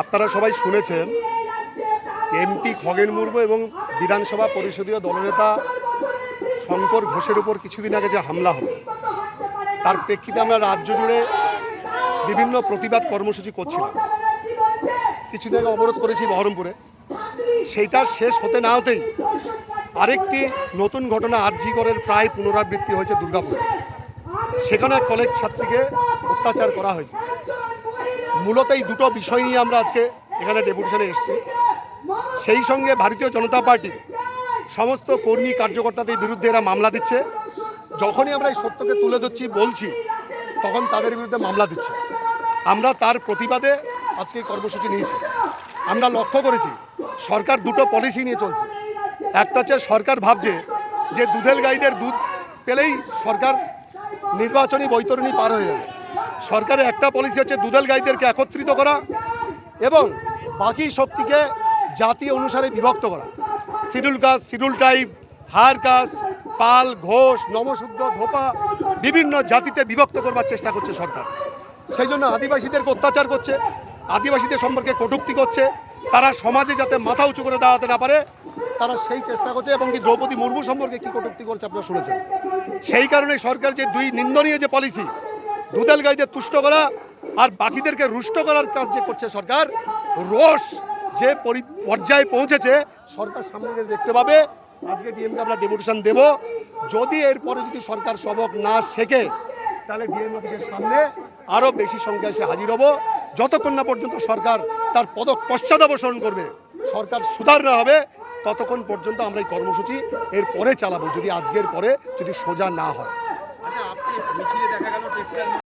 আপনারা সবাই শুনেছেন এমপি খগেন মুর্মু এবং বিধানসভা পরিষদীয় দলনেতা শঙ্কর ঘোষের উপর কিছুদিন আগে যে হামলা হলো তার প্রেক্ষিতে আমরা রাজ্য জুড়ে বিভিন্ন প্রতিবাদ কর্মসূচি করছিলাম। কিছুদিন আগে অবরোধ করেছি বহরমপুরে। সেইটা শেষ হতে না হতেই আরেকটি নতুন ঘটনা আরজিগড়ের প্রায় পুনরাবৃত্তি হয়েছে দুর্গাপুরে। সেখানে কলেজ ছাত্রীকে অত্যাচার করা হয়েছে। মূলত এই দুটো বিষয় নিয়ে আমরা আজকে এখানে ডেপুটেশনে এসেছি। সেই সঙ্গে ভারতীয় জনতা পার্টি, সমস্ত কর্মী কার্যকর্তাদের বিরুদ্ধে এরা মামলা দিচ্ছে। যখনই আমরা এই সত্যকে তুলে ধরছি, বলছি, তখন তাদের বিরুদ্ধে মামলা দিচ্ছে। আমরা তার প্রতিবাদে আজকে কর্মসূচি নিয়েছি। আমরা লক্ষ্য করেছি, সরকার দুটো পলিসি নিয়ে চলছে। একটা হচ্ছে সরকার ভাবছে যে দুধেল গাইদের দুধ পেলেই সরকার নির্বাচনী বৈতরণী পার হয়ে যাবে। সরকারের একটা পলিসি হচ্ছে দুধেল গাইদেরকে একত্রিত করা এবং বাকি শক্তিকে জাতি অনুসারে বিভক্ত করা। Schedule caste schedule type higher caste, Pal, Ghosh Namasudra ধোপা বিভিন্ন জাতিতে বিভক্ত করবার চেষ্টা করছে সরকার। সেই জন্য আদিবাসীদেরকে অত্যাচার করছে, আদিবাসীদের সম্পর্কে কটূক্তি করছে, তারা সমাজে যাতে মাথা উঁচু করে দাঁড়াতে না পারে, তারা সেই চেষ্টা করছে এবং কি দ্রৌপদী মুর্মু সম্পর্কে কী কটূক্তি করছে আপনারা শুনেছেন? সেই কারণে সরকার যে দুই নিন্দনীয় যে পলিসি দুধাল গাইদের তুষ্ট করা আর বাকিদেরকে রুষ্ট করার কাজ যে করছে সরকার রোষ যে পরি- পর্যায়ে পৌঁছেছে, সরকার সামনে দেখতে পাবে। আজকে ডিএমকে আমরা ডেপুটেশন দেব। যদি এরপরে যদি সরকার সবক না শেখে, তাহলে ডিএম অফিসের সামনে আরও বেশি সংখ্যায় এসে হাজির হব। যতক্ষণ না পর্যন্ত সরকার তার পদক পশ্চাদাবসরণ করবে, সরকার সুধার না হবে, ততক্ষণ পর্যন্ত আমরা এই কর্মসূচি এর পরে চালাবো, যদি আজকের পরে যদি সোজা না হয়। মিছিলে দেখা গেল টেক্সটাইল